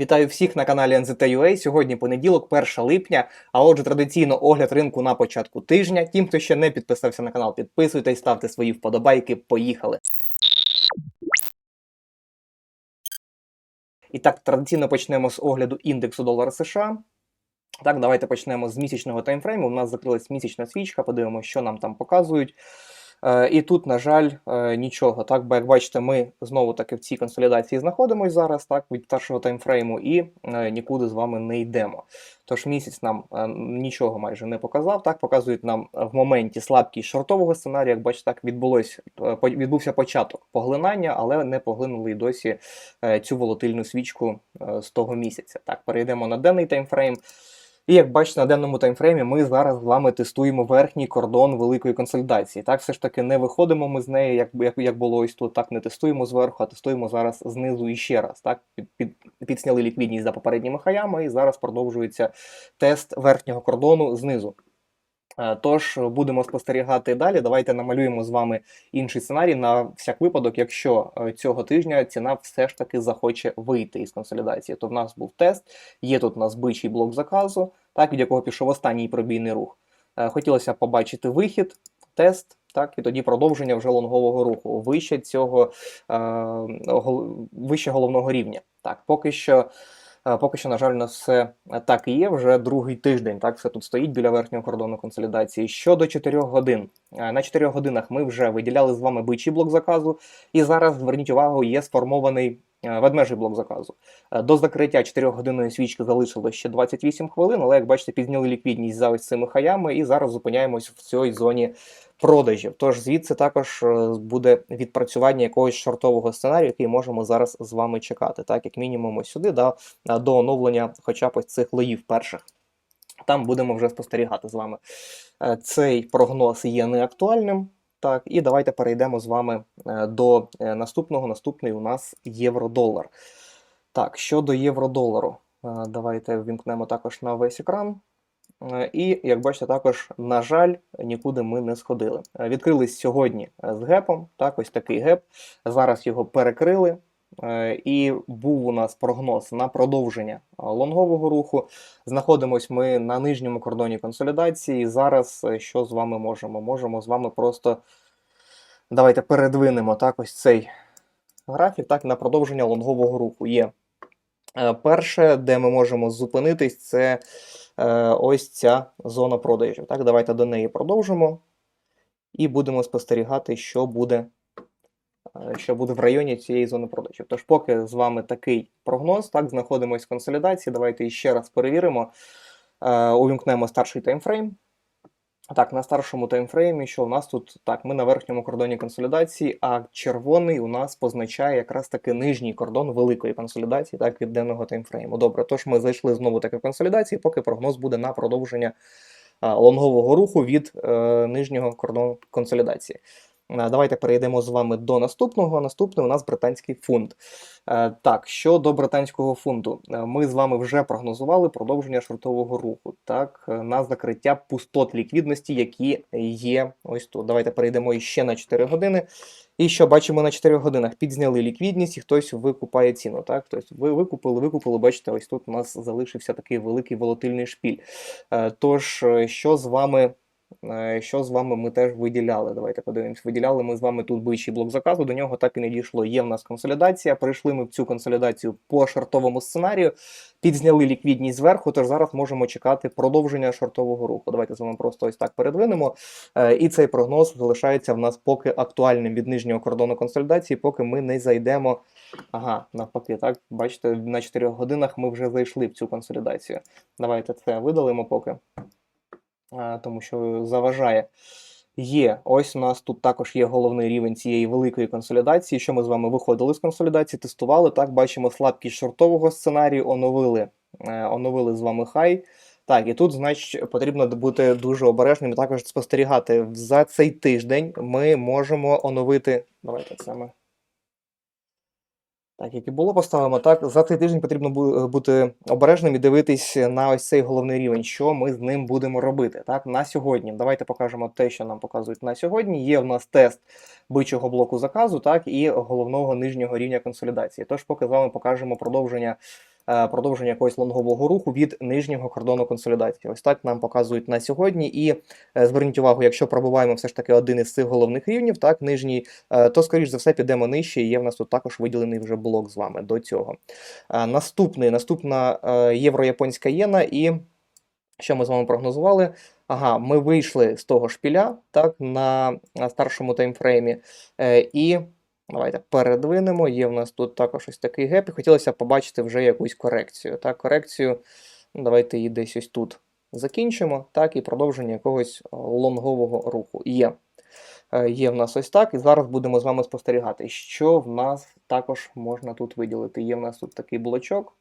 Вітаю всіх на каналі NZT.ua. Сьогодні понеділок, 1 липня. А отже, традиційно огляд ринку на початку тижня. Тим, хто ще не підписався на канал, підписуйтесь, ставте свої вподобайки. Поїхали. І так, традиційно почнемо з огляду індексу долара США. Так, давайте почнемо з місячного таймфрейму. У нас закрилась місячна свічка, подивимося, що нам там показують. Е, І тут, на жаль, е, нічого. Так, бо як бачите, ми знову таки в цій консолідації знаходимося зараз, так, від першого таймфрейму, і е, нікуди з вами не йдемо. Тож місяць нам нічого майже не показав. Так, показують нам в моменті слабкість шортового сценарію. Як бачите, так відбулось, відбувся початок поглинання, але не поглинули й досі цю волатильну свічку з того місяця. Так, перейдемо на денний таймфрейм. І як бачите, на денному таймфреймі ми зараз з вами тестуємо верхній кордон великої консолідації. Так, все ж таки не виходимо ми з неї, як, як, як було ось тут, так не тестуємо зверху, а тестуємо зараз знизу і ще раз. Так, під, під, підсняли ліквідність за попередніми хаями, і зараз продовжується тест верхнього кордону знизу. Е, Тож будемо спостерігати далі. Давайте намалюємо з вами інший сценарій на всяк випадок, якщо е, цього тижня ціна все ж таки захоче вийти із консолідації. То в нас був тест, є тут у нас бичий блок заказу, так, від якого пішов останній пробійний рух. Е, Хотілося побачити вихід, тест, так, і тоді продовження вже лонгового руху, вище цього е, вище головного рівня. Так, поки що. Е, Поки що, на жаль, у нас все так і є. Вже другий тиждень. Так, все тут стоїть біля верхнього кордону консолідації. Щодо 4 годин. На 4 годинах ми вже виділяли з вами бичий блок заказу, і зараз зверніть увагу, є сформований ведмежий блок заказу. Е, До закриття 4-годинної свічки залишилось ще 28 хвилин, але як бачите, підзняли ліквідність за ось цими хаями, і зараз зупиняємось в цій зоні продажів. Тож звідси також е, буде відпрацювання якогось шортового сценарію, який можемо зараз з вами чекати. Так, як мінімум, ось сюди да, е, до оновлення хоча б ось цих лоїв перших. Там будемо вже спостерігати з вами. Е, Цей прогноз є неактуальним. Так, і давайте перейдемо з вами е, до е, наступного. Наступний у нас євро-долар. Так, щодо євро-долару, е, давайте ввімкнемо також на весь екран. І, як бачите, також, на жаль, нікуди ми не сходили. Відкрились сьогодні з гепом, так, ось такий геп. Зараз його перекрили. Е, І був у нас прогноз на продовження е, лонгового руху. Знаходимось ми на нижньому кордоні консолідації. Зараз е, що з вами можемо? Можемо з вами просто давайте передвинемо так, ось цей графік так, на продовження лонгового руху. Є перше, де ми можемо зупинитись, це ось ця зона продажів. Так, давайте до неї продовжимо і будемо спостерігати, що буде, що буде в районі цієї зони продажів. Тож, поки з вами такий прогноз, так, знаходимося в консолідації. Давайте ще раз перевіримо. Е, увімкнемо старший таймфрейм. Так, на старшому таймфреймі, що у нас тут так, ми на верхньому кордоні консолідації, а червоний у нас позначає якраз таки нижній кордон великої консолідації, так, від денного таймфрейму. Добре, тож ми зайшли знову таки в консолідації, поки прогноз буде на продовження а, лонгового руху від е, нижнього кордону консолідації. Е, Давайте перейдемо з вами до наступного. Наступний у нас британський фунт. Е, Так, щодо британського фунту, Е, ми з вами вже прогнозували продовження шортового руху. Так, на закриття пустот ліквідності, які є ось тут. Давайте перейдемо іще на 4 години. І що бачимо на 4 годинах? Підзняли ліквідність і хтось викупає ціну. Так, тобто ви викупили, викупили. Бачите, ось тут у нас залишився такий великий волатильний шпіль. Тож, що з вами? Е, Що з вами ми теж виділяли? Давайте подивимось. Виділяли ми з вами тут бичий блок заказу. До нього так і не дійшло. Є в нас консолідація. Прийшли ми в цю консолідацію по шортовому сценарію. Підзняли ліквідність зверху, тож зараз можемо чекати продовження шортового руху. Давайте з вами просто ось так передвинемо. Е, І цей прогноз залишається в нас поки актуальним від нижнього кордону консолідації, поки ми не зайдемо. Ага, навпаки, так. Бачите, на 4 годинах ми вже зайшли в цю консолідацію. Давайте це видалимо поки, тому що заважає. Є, ось у нас тут також є головний рівень цієї великої консолідації. Що ми з вами виходили з консолідації, тестували. Так, бачимо слабкість шортового сценарію, оновили, е, оновили з вами хай. Так, і тут, значить, потрібно бути дуже обережним і також спостерігати. За цей тиждень ми можемо оновити. Давайте це ми. Так, як і було поставимо, так за цей тиждень потрібно бу- бути обережним і дивитись на ось цей головний рівень, що ми з ним будемо робити. Так, на сьогодні. Давайте покажемо те, що нам показують на сьогодні. Є в нас тест бичого блоку заказу, так і головного нижнього рівня консолідації. Тож, поки з вами покажемо продовження е, продовження якогось лонгового руху від нижнього кордону консолідації. Ось так нам показують на сьогодні. І е, зверніть увагу, якщо пробуваємо все ж таки один із цих головних рівнів, так, нижній, е, то скоріш за все підемо нижче. І є в нас тут також виділений вже блок з вами до цього. Е, Наступний, наступна е, євро-японська єна і. Що ми з вами прогнозували? Ага, ми вийшли з того шпіля, так, на, старшому таймфреймі. Е, і давайте передвинемо. Є в нас тут також ось такий геп, і хотілося побачити вже якусь корекцію. Так, корекцію, давайте її десь ось тут закінчимо, так, і продовження якогось е, лонгового руху. Є. Е, Є в нас ось так, і зараз будемо з вами спостерігати, що в нас також можна тут виділити. Є в нас тут такий блочок,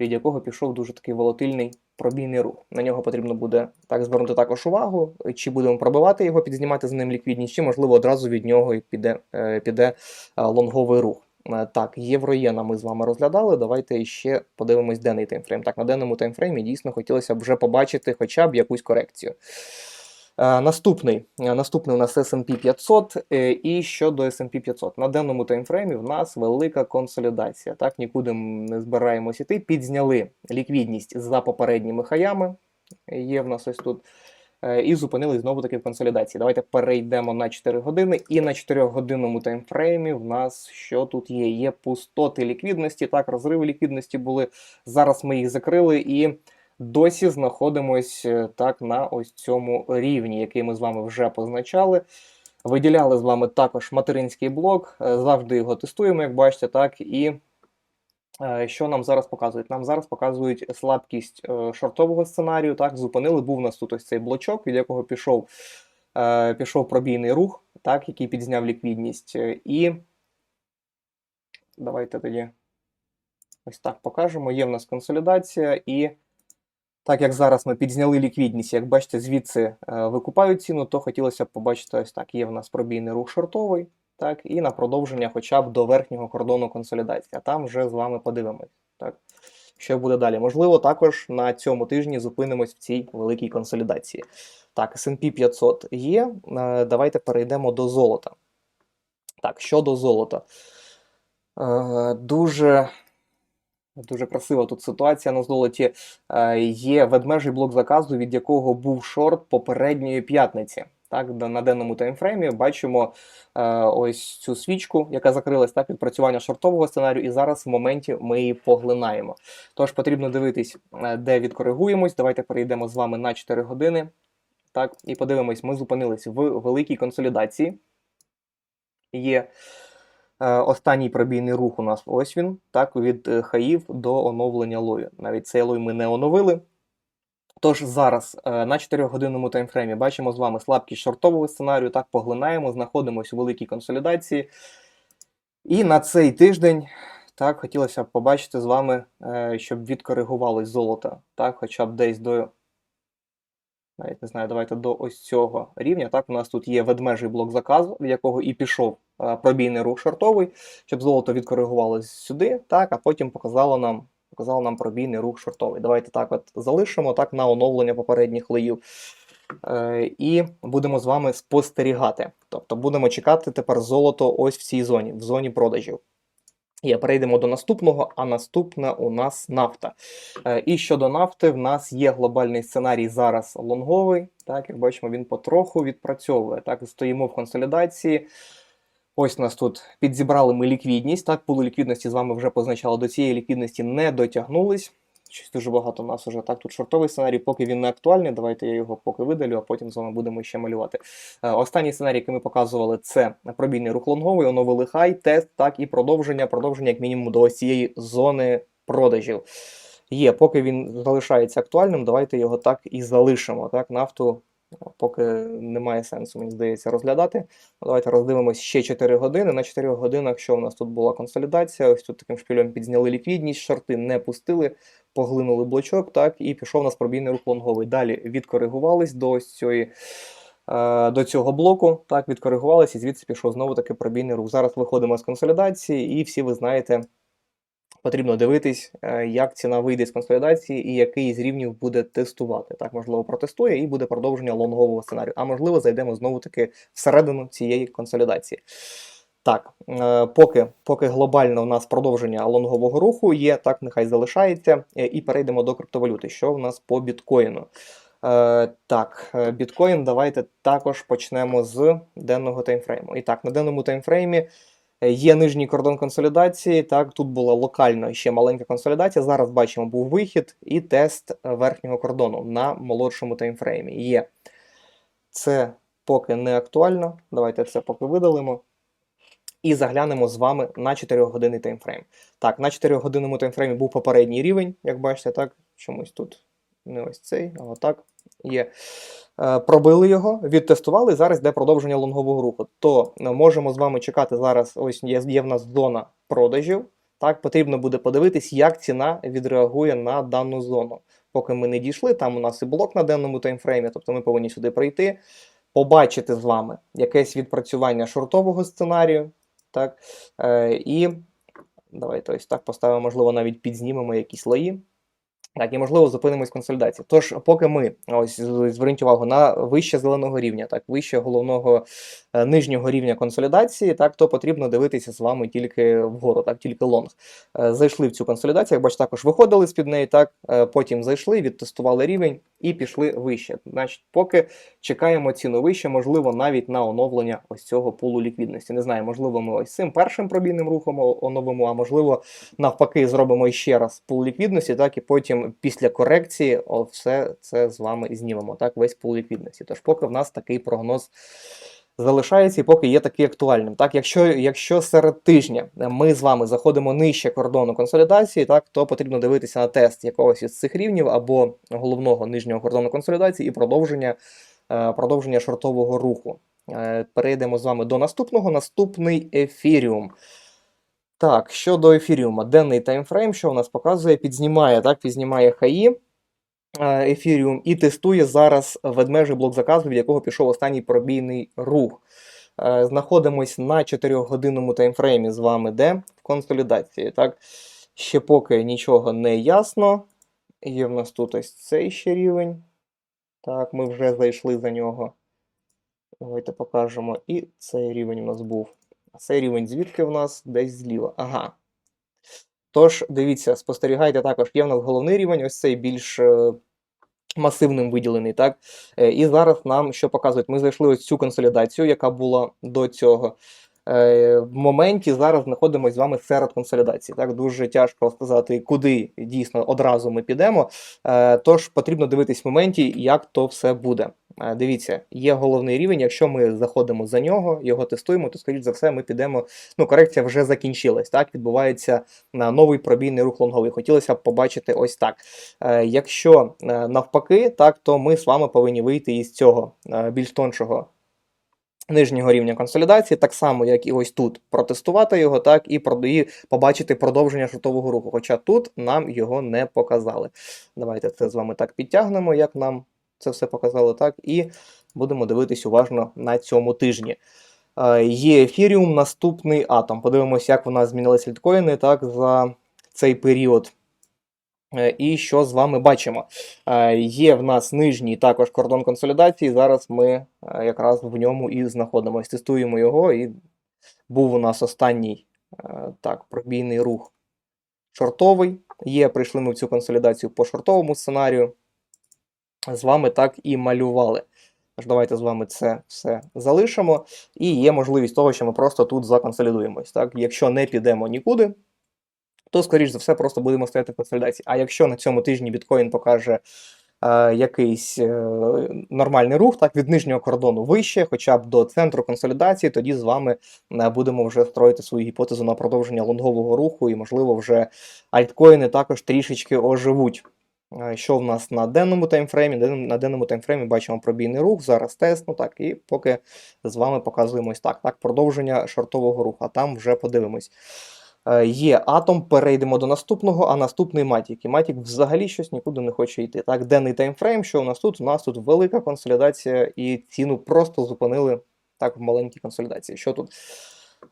від якого пішов дуже такий волатильний пробійний рух. На нього потрібно буде так звернути також увагу, чи будемо пробивати його, підзнімати з ним ліквідність, чи можливо одразу від нього і піде, е, піде е, лонговий рух. Е, Так, євроєна ми з вами розглядали. Давайте ще подивимось денний таймфрейм. Так, на денному таймфреймі дійсно хотілося б вже побачити хоча б якусь корекцію. Е, Наступний, е, наступний у нас S&P 500. е, І щодо S&P 500. На денному таймфреймі в нас велика консолідація. Так, нікуди не збираємось іти. Підзняли ліквідність за попередніми хаями. Є в нас ось тут. І зупинились знову таки в консолідації. Давайте перейдемо на 4 години. І на 4-годинному таймфреймі в нас що тут є? Є пустоти ліквідності. Так, розриви ліквідності були. Зараз ми їх закрили і досі знаходимось е, так на ось цьому рівні, який ми з вами вже позначали. Виділяли з вами також материнський блок, е, завжди його тестуємо, як бачите, так і е, що нам зараз показують? Нам зараз показують слабкість шортового сценарію. Так, зупинили. Був у нас тут ось цей блочок, від якого пішов, пішов пробійний рух, так, який підзняв ліквідність. І давайте тоді ось так покажемо. Є в нас консолідація, і так як зараз ми підзняли ліквідність, як бачите, звідси е, викупають ціну, то хотілося б побачити ось так. Є в нас пробійний рух шортовий, так, і на продовження хоча б до верхнього кордону консолідації. А там вже з вами подивимось. Так. Що буде далі? Можливо, також на цьому тижні зупинимось в цій великій консолідації. Так, S&P 500 є. Е, Давайте перейдемо до золота. Так, щодо золота. Е, Дуже, дуже красива тут ситуація на золоті. Е, Є ведмежий блок заказу, від якого був шорт попередньої п'ятниці. Так, на денному таймфреймі бачимо е, ось цю свічку, яка закрилась так, відпрацювання шортового сценарію, і зараз в моменті ми її поглинаємо. Тож потрібно дивитись, е, де відкоригуємось. Давайте перейдемо з вами на 4 години. Так, і подивимось, ми зупинились в великій консолідації. Є останній пробійний рух у нас ось він, так, від е, хаїв до оновлення лою. Навіть цей лой ми не оновили. Тож зараз е, на 4-годинному таймфреймі бачимо з вами слабкість шортового сценарію, так поглинаємо, знаходимося у великій консолідації. І на цей тиждень так, хотілося б побачити з вами, е, щоб відкоригувалось золото, так, хоча б десь до. Навіть не знаю, давайте до ось цього рівня. Так, у нас тут є ведмежий блок заказу, в якого і пішов е, пробійний рух шортовий, щоб золото відкоригувалось сюди, так, а потім показало нам, показало нам пробійний рух шортовий. Давайте так от залишимо так на оновлення попередніх леїв. Е, і будемо з вами спостерігати. Тобто будемо чекати тепер золото ось в цій зоні, в зоні продажів. Є, перейдемо до наступного, а наступна у нас нафта. Е, І щодо нафти, в нас є глобальний сценарій зараз лонговий. Так, як бачимо, він потроху відпрацьовує. Так, стоїмо в консолідації. Ось у нас тут підзібрали ми ліквідність. Так, пули ліквідності з вами вже позначали, до цієї ліквідності не дотягнулись. Щось дуже багато у нас уже так. Тут шортовий сценарій, поки він не актуальний. Давайте я його поки видалю, а потім з вами будемо ще малювати. Е, Останній сценарій, який ми показували, це пробійний рух лонговий, оновили хай, тест, так і продовження. Продовження, як мінімум, до ось цієї зони продажів. Є, поки він залишається актуальним, давайте його так і залишимо. Так, нафту поки немає сенсу, мені здається, розглядати. Давайте роздивимось ще 4 години. На 4 годинах, що у нас тут була консолідація, ось тут таким шпилем підзняли ліквідність, шорти не пустили, поглинули блочок, так, і пішов у нас пробійний рух лонговий. Далі відкоригувались до ось цієї. е, До цього блоку так відкоригувалися, і звідси пішов знову таки пробійний рух. Зараз виходимо з консолідації, і всі ви знаєте, потрібно дивитись, е, як ціна вийде з консолідації і який з рівнів буде тестувати. Так, можливо, протестує і буде продовження лонгового сценарію. А можливо, зайдемо знову таки всередину цієї консолідації. Так, е, поки, поки глобально у нас продовження лонгового руху є, так нехай залишається. Е, І перейдемо до криптовалюти. Що в нас по біткоїну? Е, так, біткоін, давайте також почнемо з денного таймфрейму. І так, на денному таймфреймі є нижній кордон консолідації. Так, тут була локально ще маленька консолідація. Зараз бачимо, був вихід і тест е, верхнього кордону на молодшому таймфреймі. Є. Це поки не актуально. Давайте це поки видалимо. І заглянемо з вами на 4-годинний таймфрейм. Так, на 4-годинному таймфреймі був попередній рівень, як бачите, так, чомусь тут не ось цей, а отак є. Е, Пробили його, відтестували, зараз йде продовження лонгового руху. То е, можемо з вами чекати зараз, ось є, є в нас зона продажів. Так, потрібно буде подивитись, як ціна відреагує на дану зону. Поки ми не дійшли, там у нас і блок на денному таймфреймі, тобто ми повинні сюди прийти, побачити з вами якесь відпрацювання шортового сценарію. Так, е, і давайте ось так поставимо, можливо, навіть підзнімемо якісь лої. Так, і можливо зупинимось консолідації. Тож, поки ми ось з- зверніть увагу на вище зеленого рівня, так, вище головного е, нижнього рівня консолідації, так, то потрібно дивитися з вами тільки вгору, так, тільки лонг. Е, Зайшли в цю консолідацію, як бачите, також виходили з-під неї, так, е, потім зайшли, відтестували рівень і пішли вище. Значить, поки чекаємо ціну вище, можливо, навіть на оновлення ось цього пулу ліквідності. Не знаю, можливо, ми ось цим першим пробійним рухом оновимо, а можливо, навпаки, зробимо ще раз пул ліквідності, так і потім після корекції все це з вами знімемо. Так, весь пул ліквідності. Тож, поки в нас такий прогноз. Залишається і поки є такий актуальним. Так, якщо, якщо серед тижня ми з вами заходимо нижче кордону консолідації, так, то потрібно дивитися на тест якогось із цих рівнів або головного нижнього кордону консолідації і продовження, е, продовження шортового руху. Е, Перейдемо з вами до наступного. Наступний ефіріум. Так, щодо ефіріума, денний таймфрейм, що у нас показує, підзнімає, так, підзнімає хаї ефіріум і тестує зараз ведмежий блок заказу, від якого пішов останній пробійний рух. Е, Знаходимось на 4-годинному таймфреймі з вами, де в консолідації. Так? Ще поки нічого не ясно. Є в нас тут ось цей ще рівень. Так, ми вже зайшли за нього. Давайте покажемо. І цей рівень у нас був. Цей рівень звідки в нас? Десь зліва. Ага. Тож, дивіться, спостерігайте також, є в нас головний рівень, ось цей більш е, масивним виділений, так? Е, І зараз нам що показують? Ми зайшли ось цю консолідацію, яка була до цього. Е, В моменті зараз знаходимося з вами серед консолідації. Так, дуже тяжко сказати, куди дійсно одразу ми підемо. Тож потрібно дивитись в моменті, як то все буде. Дивіться, є головний рівень. Якщо ми заходимо за нього, його тестуємо, то скоріш за все ми підемо. Ну, корекція вже закінчилась. Так, відбувається новий пробійний рух лонговий. Хотілося б побачити ось так. Е, Якщо е, навпаки, так то ми з вами повинні вийти із цього е, більш тоншого нижнього рівня консолідації, так само, як і ось тут, протестувати його, так, і, і побачити продовження шортового руху. Хоча тут нам його не показали. Давайте це з вами так підтягнемо, як нам це все показало, так, і будемо дивитись уважно на цьому тижні. Е, Є ефіріум, наступний атом. Подивимося, як у нас змінилися літкоїни так, за цей період. Е, І що з вами бачимо? Е, Є в нас нижній також кордон консолідації. Зараз ми якраз в ньому і знаходимося. Тестуємо його, і був у нас останній так, пробійний рух шортовий. Є, прийшли ми в цю консолідацію по шортовому сценарію. З вами так і малювали. Тож давайте з вами це все залишимо. І є можливість того, що ми просто тут законсолідуємось. Так? Якщо не підемо нікуди, то, скоріш за все, просто будемо стояти в консолідації. А якщо на цьому тижні біткоін покаже е, якийсь е, нормальний рух, так, від нижнього кордону вище, хоча б до центру консолідації, тоді з вами е, будемо вже строїти свою гіпотезу на продовження лонгового руху, і, можливо, вже альткоїни також трішечки оживуть. Що в нас на денному таймфреймі? На денному таймфреймі бачимо пробійний рух, зараз тест, ну так, і поки з вами показуємось так. Так, продовження шортового руху, а там вже подивимось. Е, Є атом, перейдемо до наступного, а наступний матік. І матік взагалі щось нікуди не хоче йти. Так, денний таймфрейм, що у нас тут? У нас тут велика консолідація, і ціну просто зупинили так в маленькій консолідації. Що тут?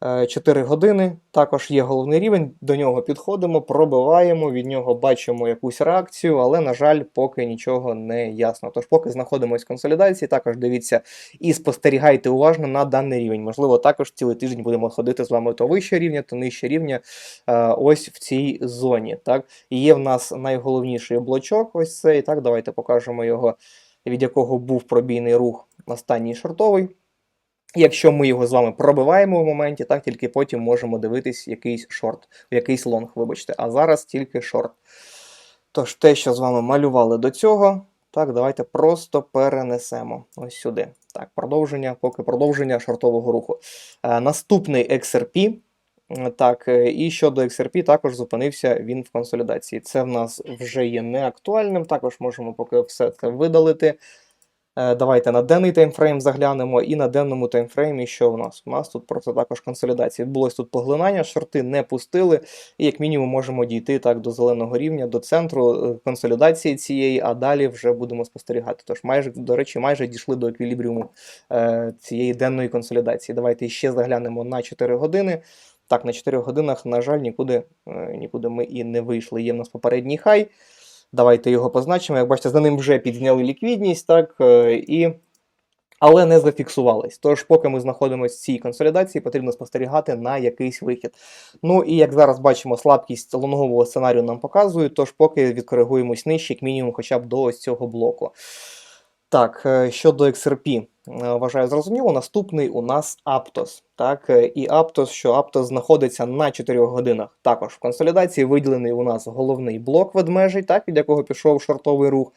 Е, 4 години. Також є головний рівень. До нього підходимо, пробиваємо, від нього бачимо якусь реакцію, але, на жаль, поки нічого не ясно. Тож, поки знаходимося в консолідації, також дивіться і спостерігайте уважно на даний рівень. Можливо, також цілий тиждень будемо ходити з вами то вище рівня, то нижче рівня. е, Ось в цій зоні. Так? І є в нас найголовніший блочок. Ось цей. Так, давайте покажемо його, від якого був пробійний рух останній шортовий. Якщо ми його з вами пробиваємо в моменті, так тільки потім можемо дивитись якийсь шорт, якийсь лонг, вибачте. А зараз тільки шорт. Тож те, що з вами малювали до цього, так, давайте просто перенесемо ось сюди. Так, продовження, поки продовження шортового руху. Е, наступний XRP. Так, е, і щодо XRP, також зупинився він в консолідації. Це в нас вже є неактуальним. Також можемо поки все це видалити. Е, Давайте на денний таймфрейм заглянемо, і на денному таймфреймі, що в нас? У нас тут просто також консолідація. Відбулось тут поглинання, шорти не пустили, і як мінімум можемо дійти так до зеленого рівня, до центру е, консолідації цієї, а далі вже будемо спостерігати. Тож, майже, до речі, майже дійшли до еквілібріуму е, цієї денної консолідації. Давайте ще заглянемо на 4 години. Так, на 4 годинах, на жаль, нікуди, е, нікуди ми і не вийшли. Є в нас попередній хай. Давайте його позначимо. Як бачите, за ним вже підзняли ліквідність, так, е, і... але не зафіксувались. Тож, поки ми знаходимося в цій консолідації, потрібно спостерігати на якийсь вихід. Ну і як зараз бачимо, слабкість лонгового сценарію нам показує, тож поки відкоригуємось нижче, як мінімум, хоча б до ось цього блоку. Так, е, щодо XRP, вважаю зрозуміло. Наступний у нас Aptos. Так, е, і Aptos, що Aptos знаходиться на 4 годинах. Також в консолідації виділений у нас головний блок ведмежий, так, від якого пішов шортовий рух.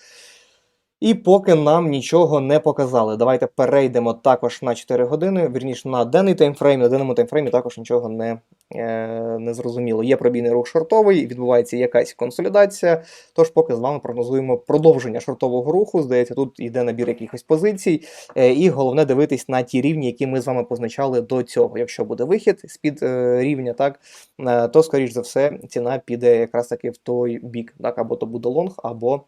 І поки нам нічого не показали. Давайте перейдемо також на 4 години, вірніше на денний таймфрейм. На денному таймфреймі також нічого не, е, не зрозуміло. Є пробійний рух шортовий, відбувається якась консолідація. Тож поки з вами прогнозуємо продовження шортового руху. Здається, тут йде набір якихось позицій. Е, і головне дивитись на ті рівні, які ми з вами позначали до цього. Якщо буде вихід з-під е, рівня, так, е, то, скоріш за все, ціна піде якраз таки в той бік. Так, або то буде лонг, або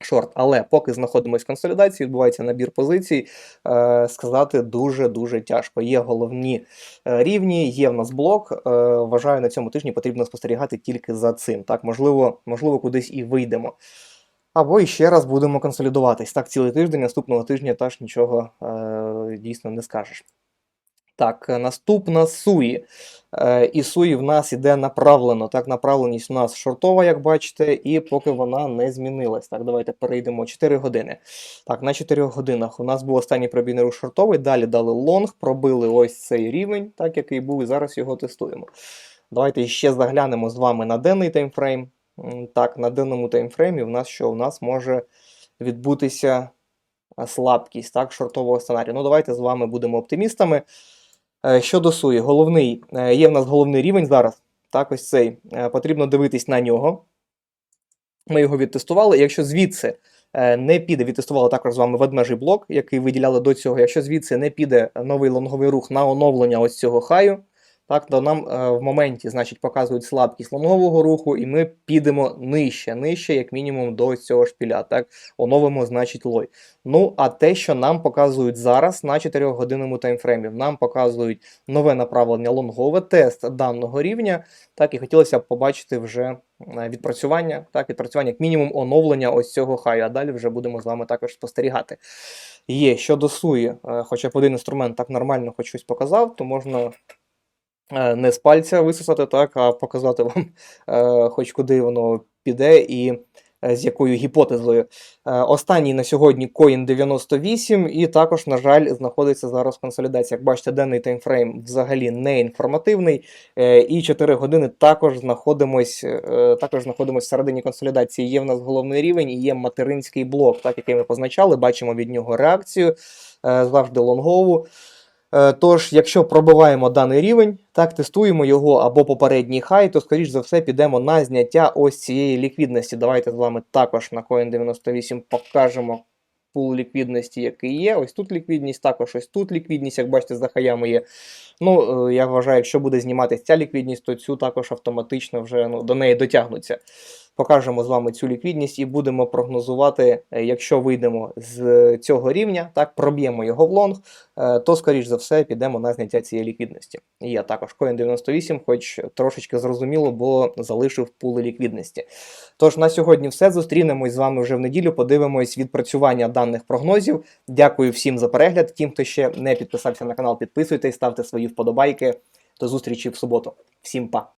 шорт. Але поки знаходимося в консолідації, відбувається набір позицій, е, сказати дуже-дуже тяжко. Є головні е, рівні, є в нас блок. Е, вважаю, на цьому тижні потрібно спостерігати тільки за цим. Так, можливо, можливо, кудись і вийдемо. Або іще раз будемо консолідуватись. Так, цілий тиждень, наступного тижня теж нічого е, дійсно не скажеш. Так, е, наступна суї. Е, і суї в нас іде направлено. Так, направленість у нас шортова, як бачите, і поки вона не змінилась. Так, давайте перейдемо 4 години. Так, на 4 годинах у нас був останній пробійний рух шортовий, далі дали лонг, пробили ось цей рівень, так, який був, і зараз його тестуємо. Давайте ще заглянемо з вами на денний таймфрейм. Так, на денному таймфреймі в нас що? У нас може відбутися слабкість так, шортового сценарію. Ну, давайте з вами будемо оптимістами. Е, Щодо суї, головний, е, є в нас головний рівень зараз. Так, ось цей. Е, Потрібно дивитись на нього. Ми його відтестували. Якщо звідси не піде, відтестували також з вами ведмежий блок, який виділяли до цього. Якщо звідси не піде новий лонговий рух на оновлення ось цього хаю, так, то нам е, в моменті значить, показують слабкість лонгового руху, і ми підемо нижче, нижче, як мінімум, до цього шпіля. Так, оновимо, значить, лой. Ну, а те, що нам показують зараз на 4-годинному таймфреймі, нам показують нове направлення лонгове, тест даного рівня. Так, і хотілося б побачити вже е, відпрацювання, так, відпрацювання, як мінімум, оновлення ось цього хаю, а далі вже будемо з вами також спостерігати. Є щодо суї, е, хоча б один інструмент так нормально хоч щось показав, то можна не з пальця висосати, так, а показати вам, е, хоч куди воно піде і е, з якою гіпотезою. Е, Останній на сьогодні Coin 98, і також, на жаль, знаходиться зараз в консолідації. Як бачите, денний таймфрейм взагалі не інформативний. Е, І 4 години також знаходимось, е, також знаходимось всередині консолідації. Є в нас головний рівень і є материнський блок, так який ми позначали. Бачимо від нього реакцію, е, завжди лонгову. Е, Тож, якщо пробиваємо даний рівень, так, тестуємо його або попередній хай, то, скоріш за все, підемо на зняття ось цієї ліквідності. Давайте з вами також на Coin98 покажемо пул ліквідності, який є. Ось тут ліквідність, також ось тут ліквідність, як бачите, за хаями є. Ну, е, я вважаю, якщо буде зніматися ця ліквідність, то цю також автоматично вже ну, до неї дотягнуться. Покажемо з вами цю ліквідність і будемо прогнозувати, е, якщо вийдемо з цього рівня, так проб'ємо його в лонг, е, то скоріш за все підемо на зняття цієї ліквідності. І я також Coin 98, хоч трошечки зрозуміло, бо залишив пули ліквідності. Тож на сьогодні все. Зустрінемось з вами вже в неділю. Подивимось відпрацювання даних прогнозів. Дякую всім за перегляд. Тим, хто ще не підписався на канал, підписуйтесь, ставте свої вподобайки. До зустрічі в суботу. Всім па!